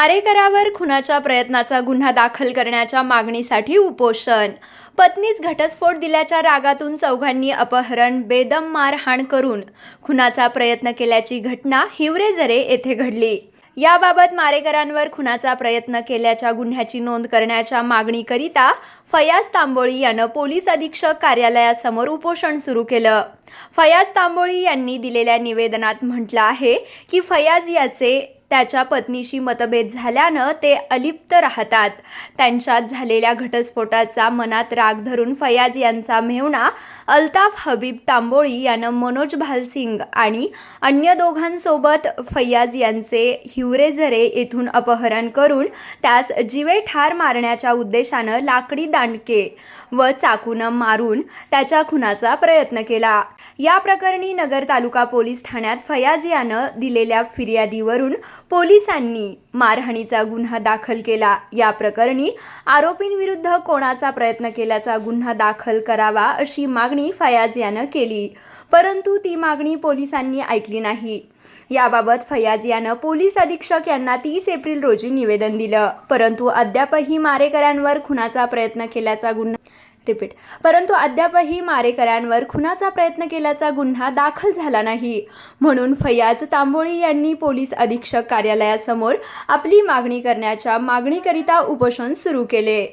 मारेकरावर खुनाच्या प्रयत्नाचा गुन्हा दाखल करण्याच्या मागणीसाठी उपोषण. पत्नीच घटस्फोट दिल्याच्या रागातून चौघांनी अपहरण बेदम मारहाण करून खुनाचा प्रयत्न केल्याची घटना हिवरेजरे येथे घडली. याबाबत मारेकरांवर खुनाचा प्रयत्न केल्याच्या गुन्ह्याची नोंद करण्याच्या मागणीकरिता फयाज तांबोळी यानं पोलीस अधीक्षक कार्यालयासमोर उपोषण सुरू केलं. फयाज तांबोळी यांनी दिलेल्या निवेदनात म्हटलं आहे की फयाज याचे त्याच्या पत्नीशी मतभेद झाल्यानं ते अलिप्त राहतात. त्यांच्यात झालेल्या घटस्फोटाचा मनात राग धरून फयाज यांचा मेहुणा अल्ताफ हबीब तांबोळी यानं मनोज भालसिंग आणि अन्य दोघांसोबत फैयाज यांचे हिवरेझरे येथून अपहरण करून त्यास जीवे ठार मारण्याच्या उद्देशानं लाकडी दांडके व चाकूनं मारून त्याच्या खुनाचा प्रयत्न केला. या प्रकरणी नगर तालुका पोलीस ठाण्यात फयाज यानं दिलेल्या फिर्यादीवरून पोलिसांनी मारहाणीचा गुन्हा दाखल केला. या प्रकरणी आरोपींविरुद्ध कोणाचा प्रयत्न केल्याचा गुन्हा दाखल करावा अशी मागणी फयाज यानं केली. परंतु ती मागणी पोलिसांनी ऐकली नाही. याबाबत फयाज यानं पोलीस अधीक्षक यांना तीस एप्रिल रोजी निवेदन दिलं. परंतु अद्यापही मारेकऱ्यांवर खुनाचा प्रयत्न केल्याचा गुन्हा रिपीट परंतु अद्यापही मारेकऱ्यांवर खुनाचा प्रयत्न केल्याचा गुन्हा दाखल झाला नाही. म्हणून फयाज तांबोळी यांनी पोलीस अधीक्षक कार्यालयासमोर आपली मागणी करण्याच्या मागणीकरिता उपोषण सुरू केले.